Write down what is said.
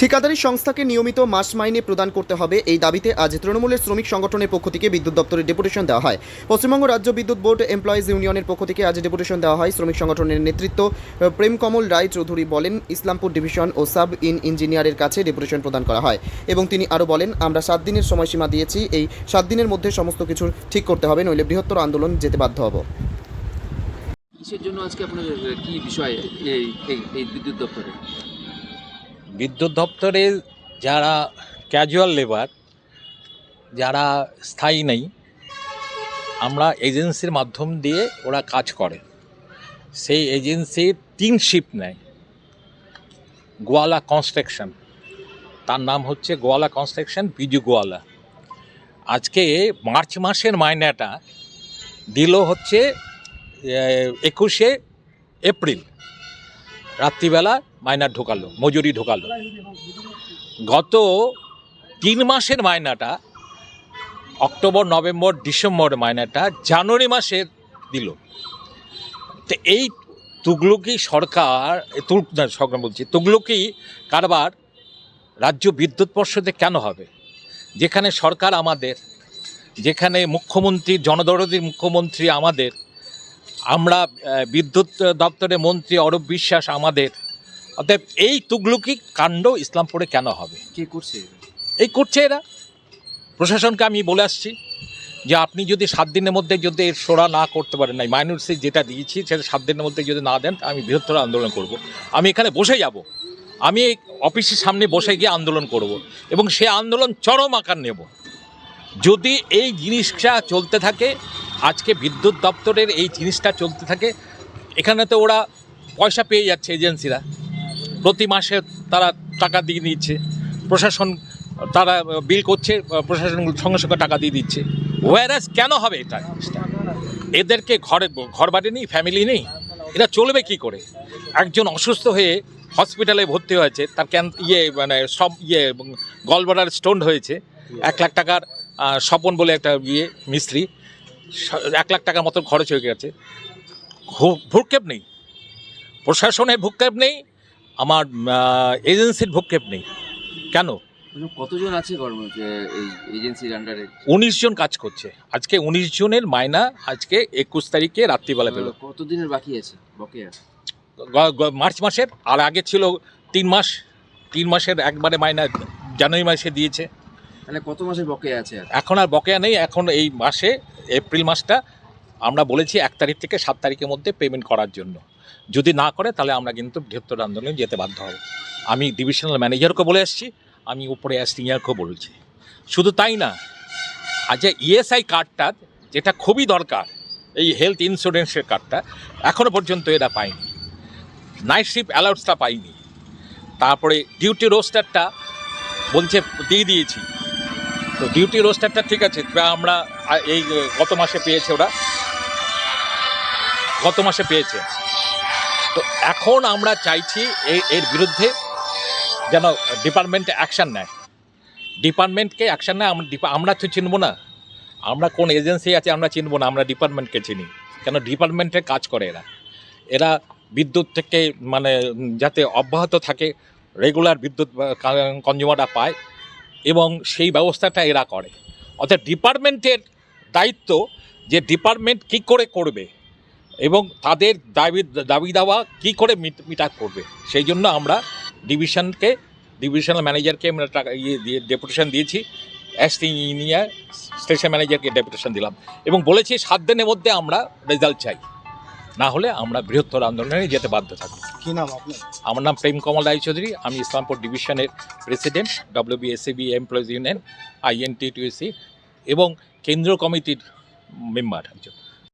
ঠিকাদারি সংস্থাকে নিয়মিত মাস মাইনে প্রদান করতে হবে। এই দাবিতে আজ তৃণমূলের শ্রমিক সংগঠনের পক্ষ থেকে বিদ্যুৎ দপ্তরে ডেপুটেশন দেওয়া হয়। পশ্চিমবঙ্গ রাজ্য বিদ্যুৎ বোর্ড এমপ্লয়িজ ইউনিয়নের পক্ষ থেকে আজ ডেপুটেশন দেওয়া হয়। শ্রমিক সংগঠনের নেতৃত্ব প্রেমকমল রায় চৌধুরী বলেন, ইসলামপুর ডিভিশন ও সাব ইন ইঞ্জিনিয়ারের কাছে ডেপুটেশন প্রদান করা হয়। এবং তিনি আরও বলেন, আমরা সাত দিনের সময়সীমা দিয়েছি। এই সাত দিনের মধ্যে সমস্ত কিছু ঠিক করতে হবে, নইলে বৃহত্তর আন্দোলন যেতে বাধ্য হব। কিসের জন্য আজকে আপনাদের কি বিষয় এই বিদ্যুৎ দপ্তরে? বিদ্যুৎ দপ্তরে যারা ক্যাজুয়াল লেবার যারা স্থায়ী নেই, আমরা এজেন্সির মাধ্যম দিয়ে ওরা কাজ করে। সেই এজেন্সির তিন শিফট নেয়। গোয়ালা কনস্ট্রাকশন তার নাম হচ্ছে গোয়ালা কনস্ট্রাকশন বিজু গোয়ালা। আজকে মার্চ মাসের মাইনাটা দিল হচ্ছে একুশে এপ্রিল, রাত্রিবেলা মাইনা ঢোকালো, মজুরি ঢোকালো। গত তিন মাসের মায়নাটা অক্টোবর, নভেম্বর, ডিসেম্বর মায়নাটা জানুয়ারি মাসে দিল। তো এই তুগলকি সরকার তুল সরকার বলছি, তুগলকি কারবার রাজ্য বিদ্যুৎ পর্ষদে কেন হবে? যেখানে সরকার আমাদের, যেখানে মুখ্যমন্ত্রী জনদরদি মুখ্যমন্ত্রী আমাদের, আমরা বিদ্যুৎ দপ্তরের মন্ত্রী অরূপ বিশ্বাস আমাদের অতএব এই তুগলুকি কাণ্ড ইসলামপুরে কেন হবে? কে করছে এই করছে এরা। প্রশাসনকে আমি বলে আসছি যে আপনি যদি সাত দিনের মধ্যে যদি এর সোরা না করতে পারেন নাই মাইনরিটি যেটা দিয়েছি সেটা সাত দিনের মধ্যে যদি না দেন আমি বৃহত্তর আন্দোলন করব। আমি এখানে বসে যাব। আমি এই অফিসের সামনে বসে গিয়ে আন্দোলন করব। এবং সে আন্দোলন চরম আকার নেব। যদি এই জিনিসটা চলতে থাকে আজকে বিদ্যুৎ দপ্তরের এই জিনিসটা চলতে থাকে এখানে তো ওরা পয়সা পেয়ে যাচ্ছে এজেন্সিরা প্রতি মাসে তারা টাকা দিয়ে দিচ্ছে। প্রশাসন, তারা বিল করছে, প্রশাসন সঙ্গে সঙ্গে টাকা দিয়ে দিচ্ছে। ওয়ারাস কেন হবে এটা? এদেরকে ঘরে ঘর বাড়ি নেই ফ্যামিলি নেই। এটা চলবে কি করে? একজন অসুস্থ হয়ে হসপিটালে ভর্তি হয়েছে, তার ক্যান ইয়ে মানে সব ইয়ে গলবাডার স্টোন হয়েছে। এক লাখ টাকার স্বপন বলে একটা ইয়ে মিস্ত্রি, এক লাখ টাকার মতো খরচ হয়ে গেছে। ভু- ভ্রুক্ষেপ নেই। প্রশাসনের ভূক্ষেপ নেই আমার এজেন্সির ভূক্ষেপ নেই। কেন? কতজন আছে এই এজেন্সির আন্ডারে উনিশ জন কাজ করছে। আজকে উনিশ জনের মাইনা আজকে একুশ তারিখে রাত্রিবেলা পেল। কতদিনের বাকি আছে বকেয়া? মার্চ মাসের আর আগে ছিল তিন মাস। তিন মাসের একবারে মাইনা জানুয়ারি মাসে দিয়েছে। তাহলে কত মাসের বকেয়া আছে এখন আর বকেয়া নেই এখন এই মাসে এপ্রিল মাসটা আমরা বলেছি এক তারিখ থেকে সাত তারিখের মধ্যে পেমেন্ট করার জন্য। যদি না করে, তাহলে আমরা কিন্তু বৃহত্তর আন্দোলনে যেতে বাধ্য হব। আমি ডিভিশনাল ম্যানেজারকে বলে এসেছি, আমি উপরে সিনিয়রকেও বলছি। শুধু তাই না, আজ ইএসআই কার্ডটা যেটা খুবই দরকার, এই হেলথ ইন্স্যুরেন্সের কার্ডটা এখনও পর্যন্ত এরা পায়নি। নাইট শিফট অ্যালাউন্সটা পাইনি। তারপরে ডিউটি রোস্টারটা বলছে, দিয়ে দিয়েছি। তো ডিউটি রোস্টারটা ঠিক আছে আমরা এই, গত মাসে পেয়েছে ওরা। গত মাসে পেয়েছে। তো এখন আমরা চাইছি এর বিরুদ্ধে যেন ডিপার্টমেন্টে অ্যাকশান নেয়। ডিপার্টমেন্টকে অ্যাকশান নেয়, আমরা আমরা তো চিনবো না। আমরা কোন এজেন্সি আছে, আমরা চিনবো না, আমরা ডিপার্টমেন্টকে চিনি। কেন ডিপার্টমেন্টে কাজ করে এরা। এরা বিদ্যুৎ থেকে মানে যাতে অব্যাহত থাকে রেগুলার বিদ্যুৎ কনজিউমাররা পায়, এবং সেই ব্যবস্থাটা এরা করে। অর্থাৎ ডিপার্টমেন্টের দায়িত্ব যে ডিপার্টমেন্ট কী করে করবে এবং তাদের দাবি দাবি দাওয়া কী করে মিট আপ করবে? সেই জন্য আমরা ডিভিশনকে ডিভিশনাল ম্যানেজারকে আমরা টাকা ইয়ে দিয়ে ডেপুটেশন দিয়েছি। এস ইঞ্জিনিয়ার স্টেশন ম্যানেজারকে ডেপুটেশন দিলাম। এবং বলেছি সাত দিনের মধ্যে আমরা রেজাল্ট চাই। না হলে আমরা বৃহত্তর আন্দোলনে যেতে বাধ্য থাকব। কি নাম আপনার? আমার নাম প্রেম কমল রায়চৌধুরী আমি ইসলামপুর ডিভিশনের president WBSCB employees union INTTUC এবং কেন্দ্রীয় কমিটির মেম্বার একজন।